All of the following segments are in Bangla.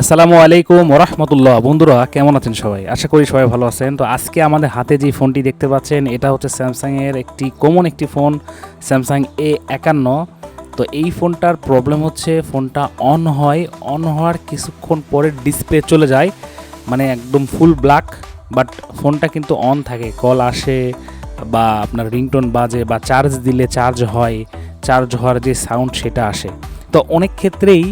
আসসালামু আলাইকুম ওরহমতুল্লাহ বন্ধুরা, কেমন আছেন সবাই? আশা করি সবাই ভালো আছেন। তো আজকে আমাদের হাতে যে ফোনটি দেখতে পাচ্ছেন, এটা হচ্ছে স্যামসাংয়ের একটি কমন একটি ফোন স্যামসাং এ একান্ন। তো এই ফোনটার প্রবলেম হচ্ছে ফোনটা অন হয়। অন হওয়ার কিছুক্ষণ পরে ডিসপ্লে চলে যায়। মানে একদম ফুল ব্ল্যাক বাট ফোনটা কিন্তু অন থাকে। কল আসে বা আপনার রিংটোন বাজে বা চার্জ দিলে চার্জ হয়। চার্জ হওয়ার যে সাউন্ড সেটা আসে। তো অনেক ক্ষেত্রেই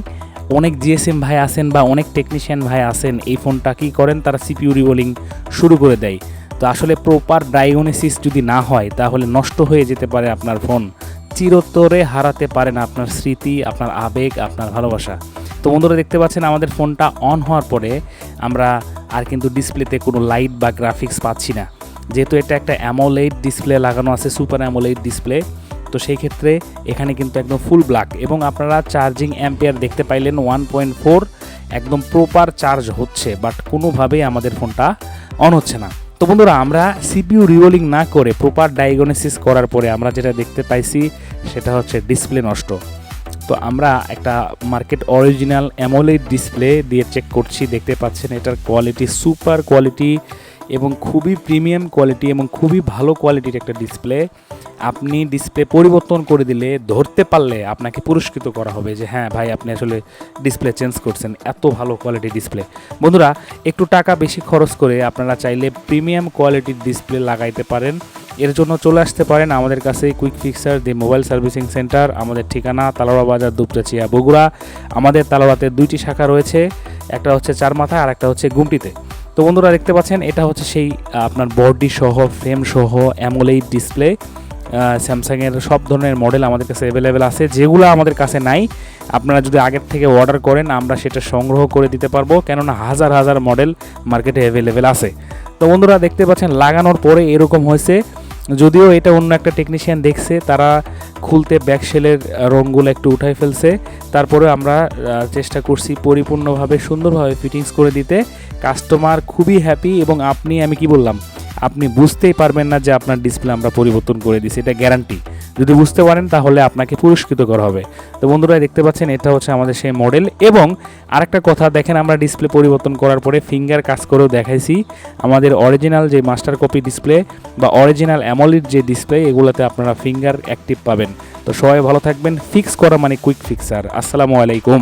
অনেক জিএসএম ভাই আছেন বা অনেক টেকনিশিয়ান ভাই আছেন এই ফোনটা কী করেন? তারা সিপিউ রিবোলিং শুরু করে দেয়। তো আসলে প্রপার ডায়াগনোসিস যদি না হয়, তাহলে নষ্ট হয়ে যেতে পারে আপনার ফোন। চিরতরে হারাতে পারেন আপনার স্মৃতি, আপনার আবেগ, আপনার ভালোবাসা। তো বন্ধুরা, দেখতে পাচ্ছেন আমাদের ফোনটা অন হওয়ার পরে আমরা আর কিন্তু ডিসপ্লেতে কোনো লাইট বা গ্রাফিক্স পাচ্ছি না। যেহেতু এটা একটা অ্যামোলেড ডিসপ্লে লাগানো আছে সুপার অ্যামোলেড ডিসপ্লে তো সেই ক্ষেত্রে এখানে কিন্তু একদম ফুল ব্ল্যাক এবং আপনারা চার্জিং অ্যাম্পিয়ার দেখতে পাইলেন ওয়ান পয়েন্ট ফোর একদম প্রপার চার্জ হচ্ছে বাট কোনোভাবেই আমাদের ফোনটা অন হচ্ছে না। তো বন্ধুরা, আমরা সিপিইউ রিওলিং না করে প্রপার ডায়াগনোসিস করার পরে আমরা যেটা দেখতে পাইছি, সেটা হচ্ছে ডিসপ্লে নষ্ট। তো আমরা একটা মার্কেট অরিজিনাল অ্যামোলেড ডিসপ্লে দিয়ে চেক করছি, দেখতে পাচ্ছেন এটার কোয়ালিটি সুপার কোয়ালিটি এবং খুবই প্রিমিয়াম কোয়ালিটি এবং খুবই ভালো কোয়ালিটির একটা ডিসপ্লে। আপনি ডিসপ্লে পরিবর্তন করে দিলে, ধরতে পারলে আপনাকে পুরস্কৃত করা হবে যে হ্যাঁ ভাই, আপনি আসলে ডিসপ্লে চেঞ্জ করছেন, এত ভালো কোয়ালিটির ডিসপ্লে। বন্ধুরা, একটু টাকা বেশি খরচ করে আপনারা চাইলে প্রিমিয়াম কোয়ালিটির ডিসপ্লে লাগাইতে পারেন। এর জন্য চলে আসতে পারেন আমাদের কাছে quick fixer the mobile servicing centre, আমাদের ঠিকানা তালোড়া বাজার দুপচাচিয়া, বগুড়া। আমাদের তালোড়াতে দুইটি শাখা রয়েছে, একটা হচ্ছে চার মাথা আর একটা হচ্ছে গুমটিতে। তো বন্ধুরা দেখতে পাচ্ছেন, এটা হচ্ছে সেই আপনার বডি সহ ফ্রেম সহ অ্যামোলেড ডিসপ্লে স্যামসাংয়ের সব ধরনের মডেল আমাদের কাছে অ্যাভেলেবেল আছে। যেগুলো আমাদের কাছে নাই, আপনারা যদি আগের থেকে অর্ডার করেন, আমরা সেটা সংগ্রহ করে দিতে পারব, কেননা হাজার হাজার মডেল মার্কেটে অ্যাভেলেবেল আছে। তো বন্ধুরা দেখতে পাচ্ছেন, লাগানোর পরে এরকম হয়েছে, যদিও এটা অন্য একটা টেকনিশিয়ান দেখছে, তারা খুলতে ব্যাকশেলের রঙগুলো একটু উঠাই ফেলছে। তারপরে আমরা চেষ্টা করছি পরিপূর্ণভাবে সুন্দরভাবে ফিটিংস করে দিতে। কাস্টমার খুবই হ্যাপি এবং আপনি, আমি কি বললাম, আপনি বুঝতেই পারবেন না যে আপনার ডিসপ্লে আমরা পরিবর্তন করে দিছি এটা গ্যারান্টি যদি বুঝতে পারেন, তাহলে আপনাকে পুরস্কৃত করা হবে। তো বন্ধুরা, দেখতে পাচ্ছেন, এটা হচ্ছে আমাদের সেই মডেল এবং আরেকটা কথা, দেখেন আমরা ডিসপ্লে পরিবর্তন করার পরে ফিঙ্গার কাজ করেও দেখাইছি। আমাদের অরিজিনাল যে মাস্টার কপি ডিসপ্লে বা অরিজিনাল অ্যামোলিড যে ডিসপ্লে এগুলোতে আপনারা ফিঙ্গার অ্যাক্টিভ পাবেন। তো সবাই ভালো থাকবেন ফিক্স করা মানে কুইক ফিক্সার আসসালামু আলাইকুম।